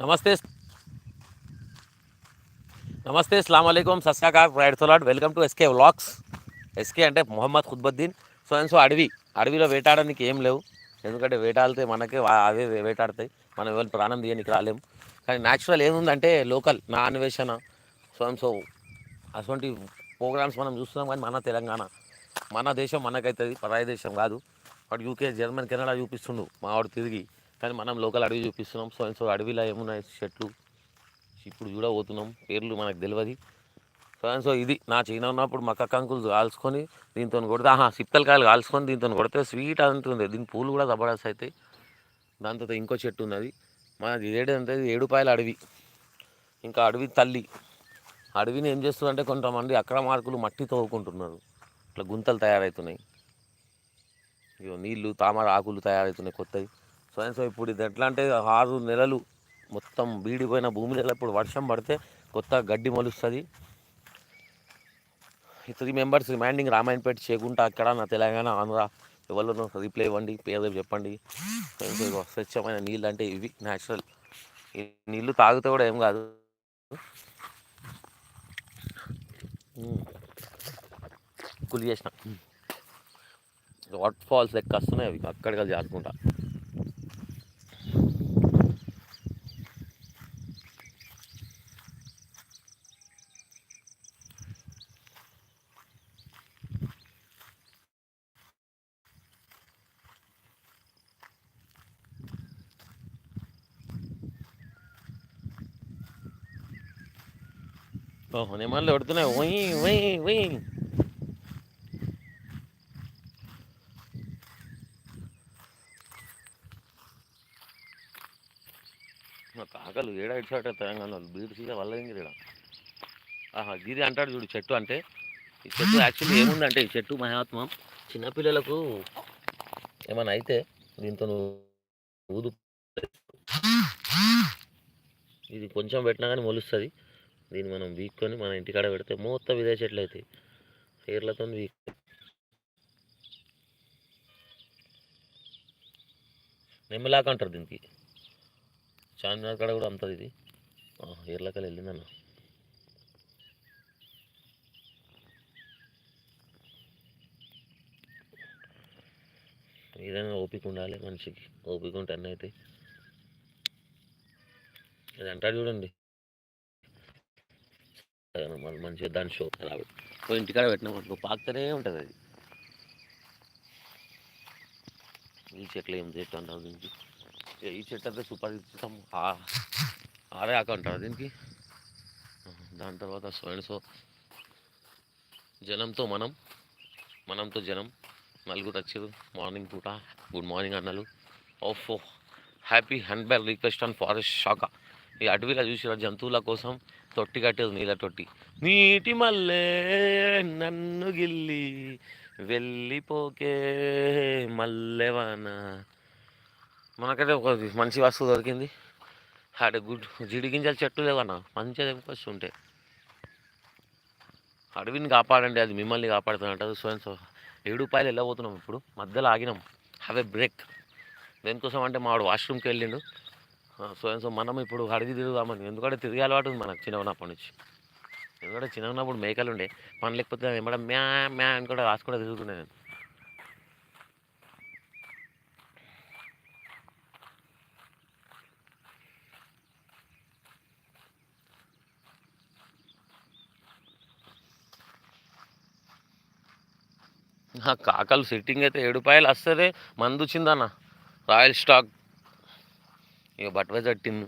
నమస్తే. నమస్తే అస్సలం అయికం సస్యాకార్ రైడ్ తోలాడ్ welcome to SK vlogs. SK అంటే Mohammed Qutbuddin. So and so అడవి. అడవిలో వేటాడడానికి ఏం లేవు. ఎందుకంటే వేటాడితే మనకే అవే వేటాడతాయి. మనం ఎవరు ప్రాణం తీయడానికి రాలేము కానీ న్యాచురల్ ఏముందంటే లోకల్ నా అన్వేషణ. సో అండ్ సో అటువంటి ప్రోగ్రామ్స్ మనం చూస్తున్నాం కానీ మన తెలంగాణ. మన దేశం మనకైతుంది పరాయి దేశం కాదు. వాడు యూకే జర్మన్ కెనడా చూపిస్తుండు మా వాడు తిరిగి. కానీ మనం లోకల్ అడవి చూపిస్తున్నాం. సో అండ్ సో అడవిలో ఏమున్నాయి? చెట్లు. ఇప్పుడు చూడబోతున్నాం. పేర్లు మనకు తెలియదు సో అండ్ సో ఇది నా చిన్న ఉన్నప్పుడు మక్క కంకులు కాల్చుకొని దీంతో కొడితే ఆహా సిప్పలకాయలు కాల్చుకొని దీంతో కొడితే స్వీట్ అంటుంది. దీని పూలు కూడా జబర్దస్త్ అవుతాయి. దాని తర్వాత ఇంకో చెట్టు ఉన్నది. మనది ఏడంటే ఏడుపాయల అడవి. ఇంకా అడవి తల్లి. అడవిని ఏం చేస్తుందంటే కొంతమంది అక్రమార్కులు మట్టి తవ్వుకుంటున్నారు ఇట్లా గుంతలు తయారవుతున్నాయి. ఇగో నీళ్ళు తామర ఆకులు తయారవుతున్నాయి కొత్తవి. సో అండ్ సో ఇప్పుడు ఇది ఎట్లా అంటే ఆరు నెలలు మొత్తం బీడిపోయిన భూమిలో ఇప్పుడు వర్షం పడితే కొత్త గడ్డి మొలుస్తుంది. ఈ త్రీ మెంబర్స్ రిమైండింగ్ రామాయణపేట చేయకుండా అక్కడ నా తెలంగాణ ఆంధ్ర. ఎవరిలోనో రిప్లై ఇవ్వండి పేరు చెప్పండి. స్వచ్ఛమైన నీళ్ళు అంటే ఇవి న్యాచురల్ ఈ నీళ్ళు తాగితే కూడా ఏం కాదు. Hmm. కులి చేసిన. Hmm. వాటర్ ఫాల్స్ లెక్క వస్తున్నాయి అవి అక్కడికి జారుకుంటా. ఓహో నెమళ్ళు పెడుతున్నాయి ఒయ్ ఒయ్ ఒయ్ మా కాకలు ఏడా ఇచ్చాట తెలంగాణ బీడు సీల వల్ల ఏం ఆహా గిరి అంటాడు చూడు చెట్టు అంటే. ఈ చెట్టు యాక్చువల్లీ ఏముందంటే ఈ చెట్టు మహాత్మం. చిన్నపిల్లలకు ఏమైనా అయితే దీంతో నువ్వు ఊదు ఇది కొంచెం పెట్టినా కానీ మొలుస్తుంది. దీన్ని మనం వీక్కొని మన ఇంటికాడ పెడితే మొత్తం ఇదే చెట్లు అవుతాయి. ఏర్లతో వీక్. నెమ్మలాక అంటారు దీనికి. చార్మినార్ కాడ కూడా అమ్ముతుంది ఇది. ఏర్లకల్ వెళ్ళిందన్న. ఏదైనా ఓపిక ఉండాలి మనిషికి. ఓపిక ఉంటే అన్నీ అవుతాయి. అది అంటాడు చూడండి. మన మంచిగా దాని షో రావడం పోయి ఇంటికాడ పెట్టినాం అనుకో పాకుతూనే ఉంటుంది అది. ఈ చెట్లు ఏం చెట్టు అంటారు దీనికి? ఈ చెట్టు అంటే సూపర్ ఇస్తాం ఆరే అంటారు దీనికి? దాని తర్వాత సో అండ్ సో జనంతో మనం మనంతో జనం నలుగురు వచ్చారు. మార్నింగ్ పూట. గుడ్ మార్నింగ్ అన్నలు. ఓఫో happy hand bag request on forest షాకా ఈ అడవిలో చూసిన జంతువుల కోసం తొట్టి కట్టేది నీళ్ళ తొట్టి. నీటి మల్లే నన్ను గిల్లి వెళ్ళిపోకే మల్లెవాన. మనకైతే ఒక మంచి వస్తువు దొరికింది. హ్యాడ్ గుడ్ జీడి గింజల చెట్టు లేవన్నా మంచిగా తెంపుకొస్తుంటే అడవిని కాపాడండి అది మిమ్మల్ని కాపాడుతున్నట్టు సో సో ఏడు రూపాయలు వెళ్ళబోతున్నాం ఇప్పుడు. మధ్యలో ఆగినాం. హ్యావ్ ఏ బ్రేక్ దేనికోసం అంటే మావాడు వాష్రూమ్కి వెళ్ళిండు. సో అండ్ సో మనం ఇప్పుడు అడవి తిరుగుదామని. ఎందుకంటే తిరిగే అలవాటు ఉంది మనకు చిన్నప్పటి నుంచి. ఎందుకంటే చిన్న ఉన్నప్పుడు మేకలు ఉండే. పని లేకపోతే వెంబడ మ్యా మ్యా అని కూడా రాసుకుంటూ తిరుగుతున్నాయి నేను. కాకలు సిట్టింగ్ అయితే ఏడుపాయలు వస్తుంది మందు వచ్చిందన్న రాయల్ స్టాక్. ఇక బట్వైజర్ తట్టింది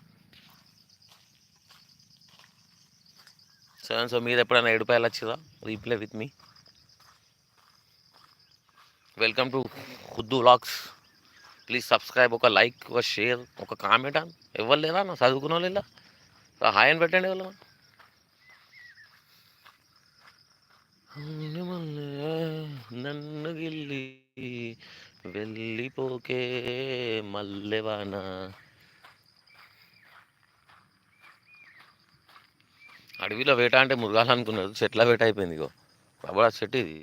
సెవెన్ సో మీద ఎప్పుడైనా ఏడు రూపాయలు వచ్చిందా replay with me welcome to Khuddu vlogs please subscribe ఒక లైక్ ఒక షేర్ ఒక కామెంట్ అని. ఎవరు లేదా నా చదువుకున్న వాళ్ళు ఇలా? హాయ్ అని పెట్టండి వాళ్ళు నన్ను గిల్లి వెళ్ళిపోకే మల్లెవానా అడవిలో వేట అంటే మృగాలు అనుకున్నారు చెట్ల వేట అయిపోయింది ఇగో. ప్రబల చెట్టు ఇది.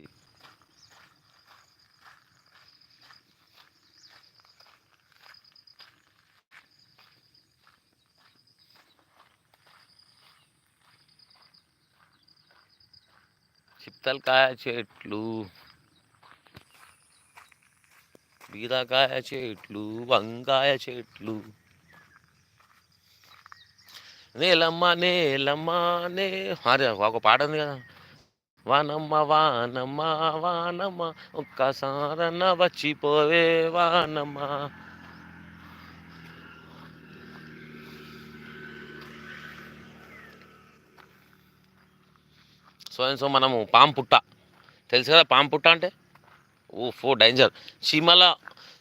చిత్తలకాయ చెట్లు. బీరకాయ చెట్లు వంకాయ చెట్లు. నేలమ్మ నేలమ్మ నే అరే ఒక పాట ఉంది కదా. వానమ్మ వానమ్మ వానమ్మ ఒక్కసారన్న వచ్చిపోవే వానమ్మ. సో అండ్ సో మనము పాము పుట్ట. తెలుసు కదా పాము పుట్ట అంటే? ఓ ఫో డేంజర్. చీమల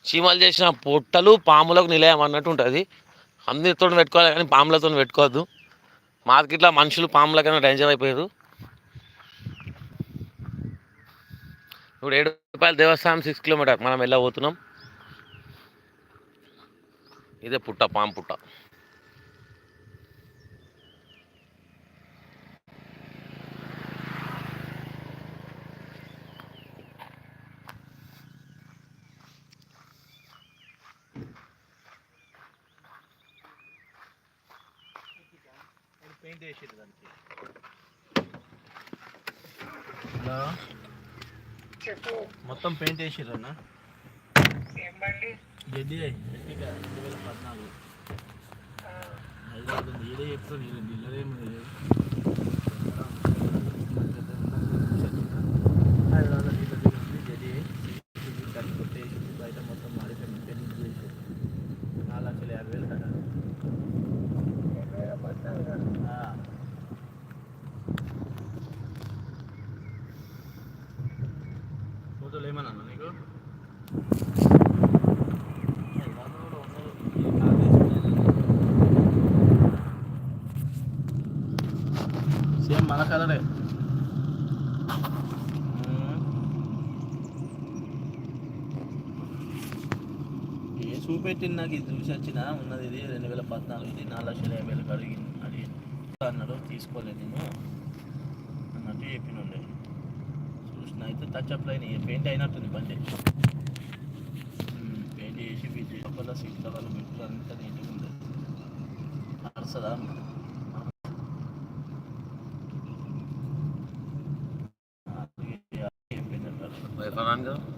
చీమలు చేసిన పుట్టలు పాములకు నిలయం అన్నట్టు ఉంటుంది. అందరితో పెట్టుకోవాలి కానీ పాములతో పెట్టుకోవద్దు. మార్కెట్లో మనుషులు పాములకైనా డేంజర్ అయిపోయారు. ఇప్పుడు ఏడు రూపాయల దేవస్థానం సిక్స్ కిలోమీటర్ మనం వెళ్ళబోతున్నాం ఇదే పుట్ట పాము పుట్ట. వేసేది దానికి. చెప్పు. మొత్తం పెయింట్ వేసిర్రు అన్న? జడ్డీ రెండు వేల పద్నాలుగు. హైదరాబాద్ ఉంది ఈడే చెప్తాను నేను డీలరేం లేదు హైదరాబాద్ డీలర్ ఉంది జడ్డీ కలిసి కొట్టేసి బయట మొత్తం మాడిపోయింది పెయింట్ చేసి నాలుగు లక్షల యాభై వేలు కదా రెండు వేల పద్నాలుగు ఫోటోలు ఏమన్నా నీకు సేమ్ మన కలరే ఏ చూపెట్టింది నాకు ఇది చూసి వచ్చిన ఉన్నది ఇది రెండు వేల పద్నాలుగు ఇది నాలుగు లక్షల యాభై వేలకు అడిగి అడిగి అన్నాడు తీసుకోలేదు నేను అన్నట్టు చెప్పినుండే. చూసిన అయితే టచ్ అప్ లైన్ పెయింట్ అయినట్టుంది బండి. పెయింట్ చేసి బిజ్ లోపల సీట్ కవర్లు పెట్టుకుని అంతా నీట్గా ఉంది. నడుస్తుందా వైఫరాన్గా నీటి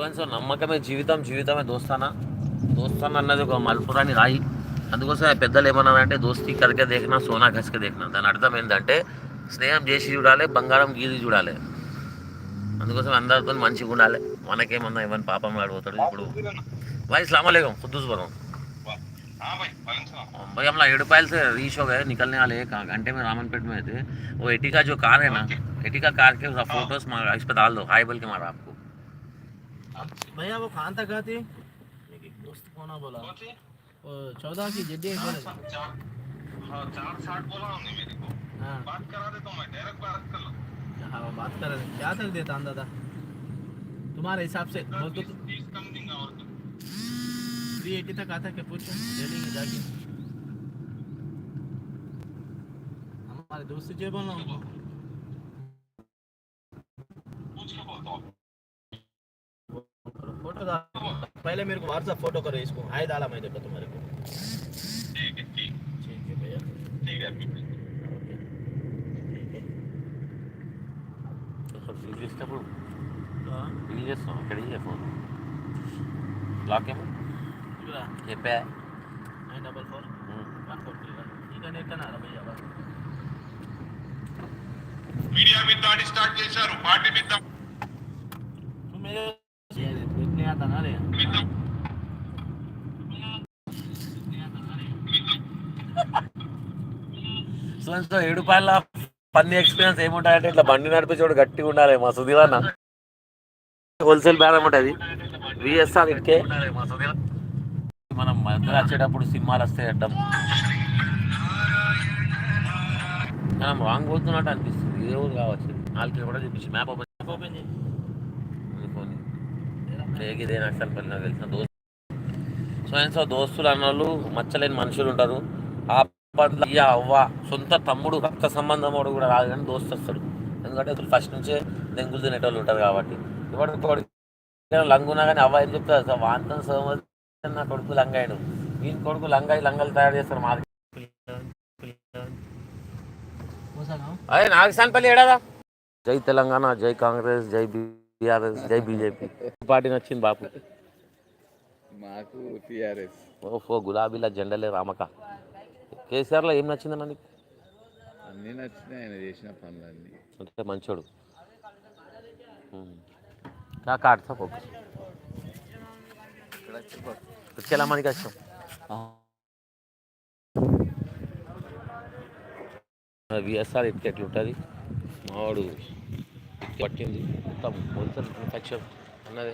సో అండ్ సో నమ్మకమే జీవితం జీవితమే దోస్తానా దోస్తానా అన్నది ఒక మలుపురాని రాయి అందుకోసం ఆ పెద్దలు ఏమన్నారంటే దోస్తి కరికే దేకినా సోనా ఘస్కే దేకినా దాని అర్థం ఏంటంటే స్నేహం చేసి చూడాలి బంగారం గీది చూడాలి అందుకోసం అందరితో మంచిగా ఉండాలి మనకేమన్నా ఇవన్నీ పాపం ఆడిపోతాడు ఇప్పుడు भाई सलाम वालेकुम खुद्दूस बोल रहा हूँ हाँ भाई वालेकुम सलाम भाई हम लोग एडोपाइल से रीच हो गए निकलने वाले एक घंटे में रामनपेट में थे वो एटिका जो कार है ना एटिका कार के उसका फोटोस मार इस पे डाल दो हाई बोल के मारा आपको भैया वो कहाँ तक आते एक एक दोस्त कौन बोला। सी? चौदह की जड्डी चार चार हाँ चार साठ बोला हमने मेरे को। हाँ। बात करा देता हूँ मैं डायरेक्ट बात कर लो। हाँ बात कर थे क्या तक देता अंदाज़ा तुम्हारे हिसाब से बोल तो तीस कम देंगे और थ्री एटी तक आता है क्या पूछो ले लेंगे जाके। हमारे दोस्त जो बोल रहा हूँ पूछ के बोलता हूँ फ़ोटो डाल पहले मेरे को व्हाट्सएप फ़ोटो करो इसको। आए डाला मैं देखो तुम्हारे को। ठीक है ठीक। ठीक है भैया। ठीक है हाँ। हाँ, मीडिया में तो स्टार्ट जैसा पार्टी में तो, तो मेरे సో సో ఏడు పాయల పన్ని ఎక్స్పీరియన్స్ ఏముంటాయంటే ఇట్లా బండి నడిపించోడు గట్టిగా ఉండాలి మా సుధీర్ అన్న. హోల్సేల్ బేరం ఉంటుంది విఎస్ఆర్ ఇటుకే మనం మధ్యలో వచ్చేటప్పుడు సినిమాలు వస్తాయి అడ్డం మనం రాంగ్ పోతున్నట్టు అనిపిస్తుంది. ఏ ఊరు కావచ్చు. నాలుగు కిలోమీటర్ చూపించి. మ్యాప్ ఓపెన్ ఇదే పల్లి నాకు తెలిసిన దోస్తు. సో సో దోస్తులు అన్నోళ్ళు మచ్చలేని మనుషులు ఉంటారు. ఆ పట్ల అయ్యా అవ్వ సొంత తమ్ముడు రక్త సంబంధం వాడు కూడా రాదు కానీ దోస్తు వస్తాడు. ఎందుకంటే అసలు ఫస్ట్ నుంచే దెంగులు తినేటోళ్ళు ఉంటారు కాబట్టి. ఇప్పుడు కొడుకు లంగున్నా కానీ అవ్వ ఏం చెప్తారు సార్ వాంతం సోమతి నా కొడుకు లంగాయడు. వీని కొడుకు లంగాయి లంగలు తయారు చేస్తారు మాది. అదే నాగసాన్పల్లి ఏడాదా? జై తెలంగాణ జై కాంగ్రెస్ జై బీఆర్ఎస్ జై బీజేపీ. పార్టీ నచ్చింది బాపు. మాకు టిఆర్ఎస్. ఓఫో గులాబీల జెండలే రామక కేసీఆర్లో ఏం నచ్చిందన్న నీకు? అన్నీ నచ్చినాయి ఆయన చేసిన పనులన్నీ. అంటే మంచోడు. కాడుతా ఓకే వచ్చేలా మనకి వచ్చాం విఎస్ఆర్ ఇటుక ఎట్లుంటుంది మావాడు పట్టింది. మొత్తం మొత్తం కచ్చం అన్నదే.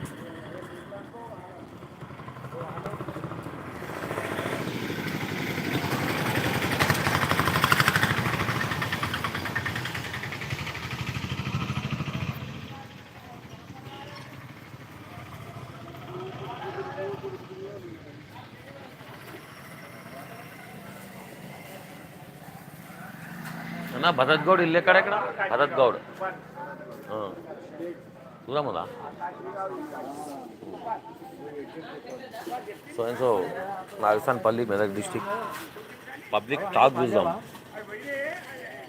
అన్న భరత్ గౌడ్ ఇల్లు ఎక్కడ ఎక్కడ భరత్ గౌడ్. ఆ. దూరం ఉందా so and so Medak district. Public talk చూద్దాం.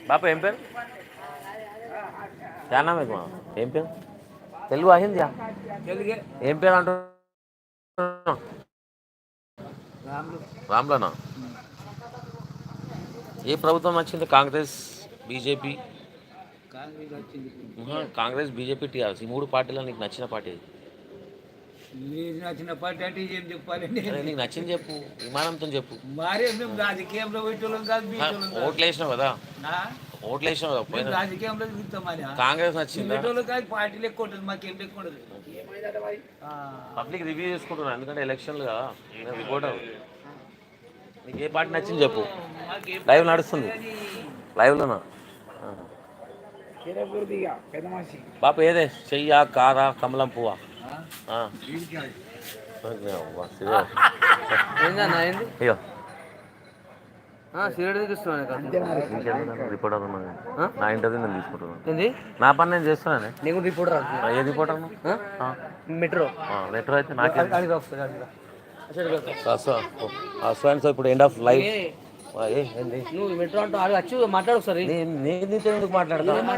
బాపా ఏం పేరు? మీకు ఏం పేరు? తెలుగు అయింది ఏం పేరు అంటున్నా? రామ్లోనా? ఏ ప్రభుత్వం నచ్చింది Congress BJP. Congress BJP TRS. ఈ మూడు పార్టీలో నీకు నచ్చిన పార్టీ ఏది? మీరు నచ్చిన పార్టీ అంటే ఏం చెప్పాలండి నీకు నచ్చింది చెప్పు. విమానంతో చెప్పు. మరే మేము రాజకీయంలో పెట్టేవాళ్ళం కాదు ఓట్లు వేసినావు కదా? నా? ఓట్లు వేసినావు కదా పోయిన? రాజకీయంలో దిగుతామని కాంగ్రెస్ నచ్చిందా? పెట్టేవాళ్ళు కాదు పార్టీ లెక్క ఉంటుంది మాకేం లెక్క ఉండదు పబ్లిక్ రివ్యూ చేసుకుంటున్నా ఎందుకంటే ఎలక్షన్లు కదా నేను రిపోర్టర్. నీకు ఏ పార్టీ నచ్చింది చెప్పు? లైవ్ నడుస్తుంది. లైవ్లోనా బాప ఏదే చెయ్యా కారా కమలం పువ్వా అయ్యో రిపోర్టర్? నా ఇంటర్వ్యూ నేను తీసుకుంటున్నాను నా పని నేను చేస్తున్నానే నీకు రిపోర్టర్ ఆ, ఏ రిపోర్టర్ మెట్రో లెటర్ అయితే నాకే ఇప్పుడు ఎండ్ ఆఫ్ లైఫ్ నువ్వు మెట్రో అంటూ అడిగి వచ్చి మాట్లాడు ఒకసారి. నేను నీతో ఎందుకు